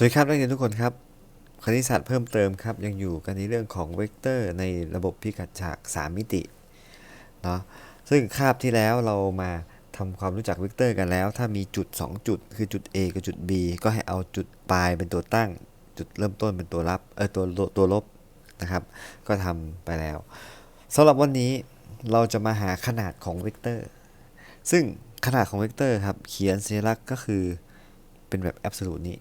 สวัสดีครับนักเรียนทุกคนครับ คณิตศาสตร์เพิ่มเติมครับ ยังอยู่กันในเรื่องของเวกเตอร์ในระบบพิกัดฉาก 3 มิติเนาะซึ่งคาบที่แล้วเรามาทำความรู้จักเวกเตอร์กันแล้ว ถ้ามีจุด 2 จุด คือจุด A กับจุด B ก็ให้เอาจุดปลายเป็นตัวตั้ง จุดเริ่มต้นเป็นตัวรับเออตัวตัวตัวลบนะครับ ก็ทำไปแล้วสำหรับวันนี้เราจะมาหาขนาดของเวกเตอร์ ซึ่งขนาดของเวกเตอร์ครับเขียนสัญลักษณ์ก็คือเป็นแบบแอบสูตนี้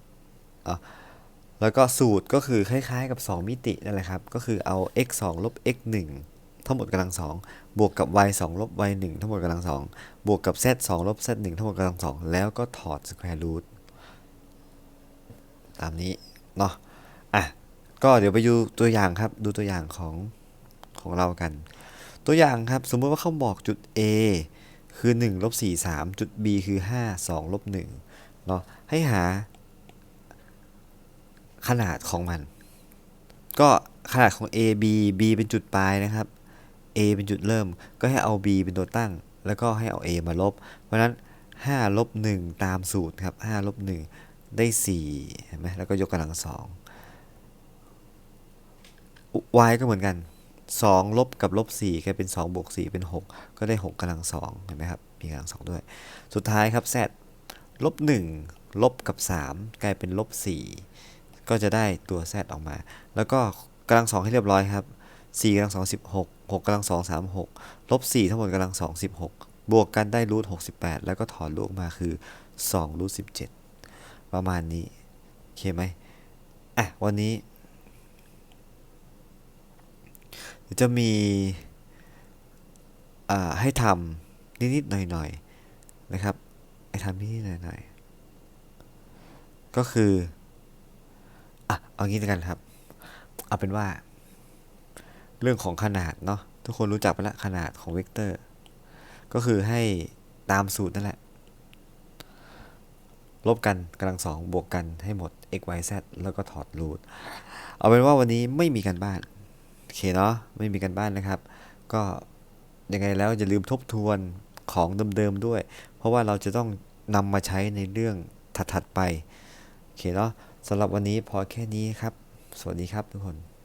แล้วก็สูตรก็คือคล้ายๆกับ 2 มิตินั่นแหละครับ ก็คือเอา x 2ลบ x 1ทั้งหมดกำลัง2บวกกับ y 2ลบ y 1ทั้งหมดกำลัง2บวกกับ z 2ลบ z 1ทั้งหมดกำลัง2แล้วก็ถอด square root ตามนี้เนาะอะก็เดี๋ยวไปดูตัวอย่างครับ ดูตัวอย่างของของเรากัน ตัวอย่างครับ สมมติว่าเขาบอกจุด A คือ1ลบ4 3 จุด B คือ 5 2ลบ1เนาะให้หา ขนาดของมัน ก็ขนาดของ A B B เป็นจุดปลายนะครับ A เป็นจุดเริ่ม ก็ให้เอา B เป็นตัวตั้ง แล้วก็ให้เอา A มาลบ เพราะนั้น5ลบ1ตามสูตรครับ5ลบ1ได้4เห็นไหมแล้วก็ยกกำลัง 2 y ก็เหมือนกัน 2 ลบกับลบ4กลายเป็น2บวก4เป็น 6 ก็ได้ 6กำลัง2เห็นไหมครับมีกำลัง 2 ด้วย สุดท้ายครับ z ลบ1ลบกับ 3 กลายเป็นลบ4 ก็จะได้ตัว z ออกมา แล้วก็กำลัง2ให้เรียบร้อยครับ4กำลัง2 16 6กำลัง2 36ลบ4ทั้งหมดกำลัง2 16บวกกันได้รูท68แล้วก็ถอนรูกมาคือ2รูท17ประมาณนี้โอเคไหมอะ วันนี้ จะมีอ่าให้ทำนิดๆหน่อยๆนะครับให้ทำนิดๆหน่อยๆก็คือ เอางี้แล้วกันครับ เอาเป็นว่า เรื่องของขนาดเนาะทุกคนรู้จักไปแล้วขนาดของเวกเตอร์ ก็คือให้ตามสูตรนั่นแหละ ลบกันกำลังสองบวกกันให้หมด x y z แล้วก็ถอดรูทเอาเป็นว่าวันนี้ไม่มีการบ้านโอเคเนาะไม่มีการบ้านนะครับ ก็ยังไงแล้วอย่าลืมทบทวนของเดิมๆด้วย เพราะว่าเราจะต้องนำมาใช้ในเรื่องถัดๆไปโอเคเนาะ สำหรับวันนี้พอแค่นี้ครับ สวัสดีครับทุกคน